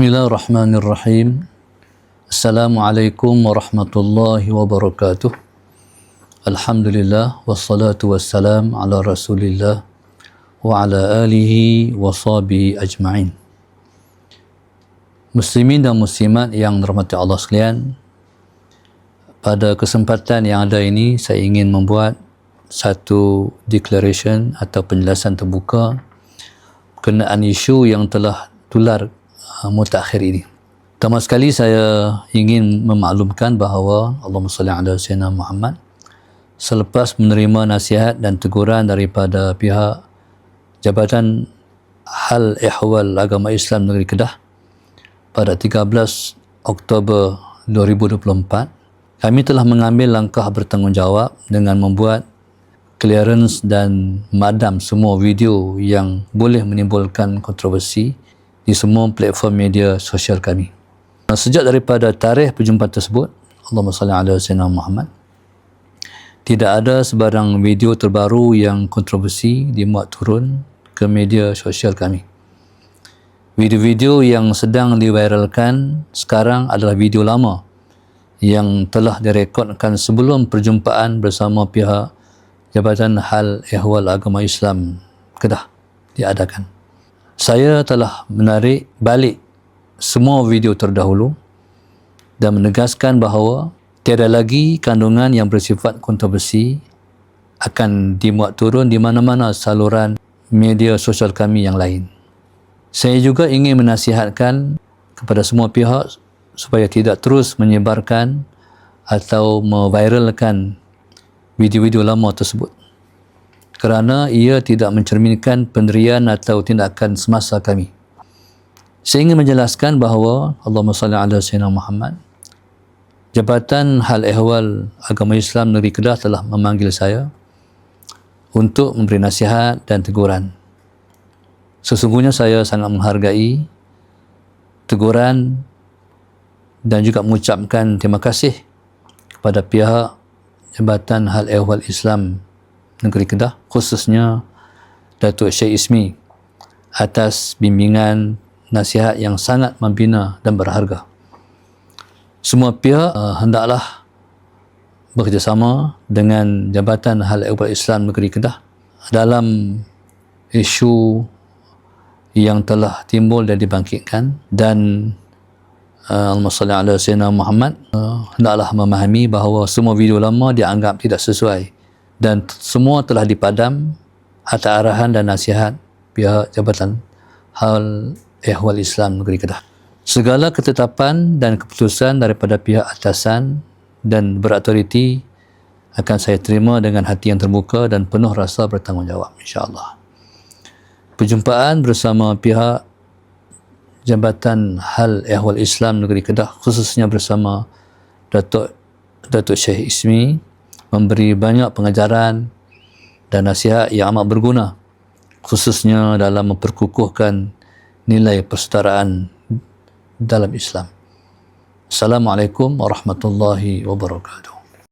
Bismillahirrahmanirrahim. Assalamualaikum warahmatullahi wabarakatuh. Alhamdulillah wassalatu wassalam ala Rasulillah wa ala alihi wa sahbihi ajma'in. Muslimin dan muslimat yang dirahmati Allah sekalian, pada kesempatan yang ada ini saya ingin membuat satu declaration atau penjelasan terbuka berkenaan isu yang telah tular mutakhir ini. Pertama sekali saya ingin memaklumkan bahawa Allahumma salli ala sayyidina Muhammad selepas menerima nasihat dan teguran daripada pihak Jabatan Hal Ehwal Agama Islam Negeri Kedah pada 13 Oktober 2024 kami telah mengambil langkah bertanggungjawab dengan membuat clearance dan madam semua video yang boleh menimbulkan kontroversi di semua platform media sosial kami. Sejak daripada tarikh perjumpaan tersebut, Allahumma salli ala sayyidina Muhammad, tidak ada sebarang video terbaru yang kontroversi dimuat turun ke media sosial kami. Video-video yang sedang diviralkan sekarang adalah video lama yang telah direkodkan sebelum perjumpaan bersama pihak Jabatan Hal Ehwal Agama Islam Kedah diadakan saya telah menarik balik semua video terdahulu dan menegaskan bahawa tiada lagi kandungan yang bersifat kontroversi akan dimuat turun di mana-mana saluran media sosial kami yang lain. Saya juga ingin menasihatkan kepada semua pihak supaya tidak terus menyebarkan atau memviralkan video-video lama tersebut kerana ia tidak mencerminkan pendirian atau tindakan semasa kami. Saya ingin menjelaskan bahawa Allahumma salli ala Sayyidina Muhammad Jabatan Hal Ehwal Agama Islam Negeri Kedah telah memanggil saya untuk memberi nasihat dan teguran. Sesungguhnya saya sangat menghargai teguran dan juga mengucapkan terima kasih kepada pihak Jabatan Hal Ehwal Islam negeri Kedah khususnya Datuk Syekh Ismi atas bimbingan nasihat yang sangat membina dan berharga. Semua pihak uh, hendaklah bekerjasama dengan Jabatan Hal Ehwal Islam Negeri Kedah dalam isu yang telah timbul dan dibangkitkan dan uh, Allahumma salli ala Sayyidina Muhammad uh, hendaklah memahami bahawa semua video lama dianggap tidak sesuai dan semua telah dipadam atas arahan dan nasihat pihak Jabatan Hal Ehwal Islam Negeri Kedah. Segala ketetapan dan keputusan daripada pihak atasan dan berautoriti akan saya terima dengan hati yang terbuka dan penuh rasa bertanggungjawab insya-Allah. Perjumpaan bersama pihak Jabatan Hal Ehwal Islam Negeri Kedah khususnya bersama Datuk Datuk Syekh Ismi memberi banyak pengajaran dan nasihat yang amat berguna khususnya dalam memperkukuhkan nilai persaudaraan dalam Islam. Assalamualaikum warahmatullahi wabarakatuh.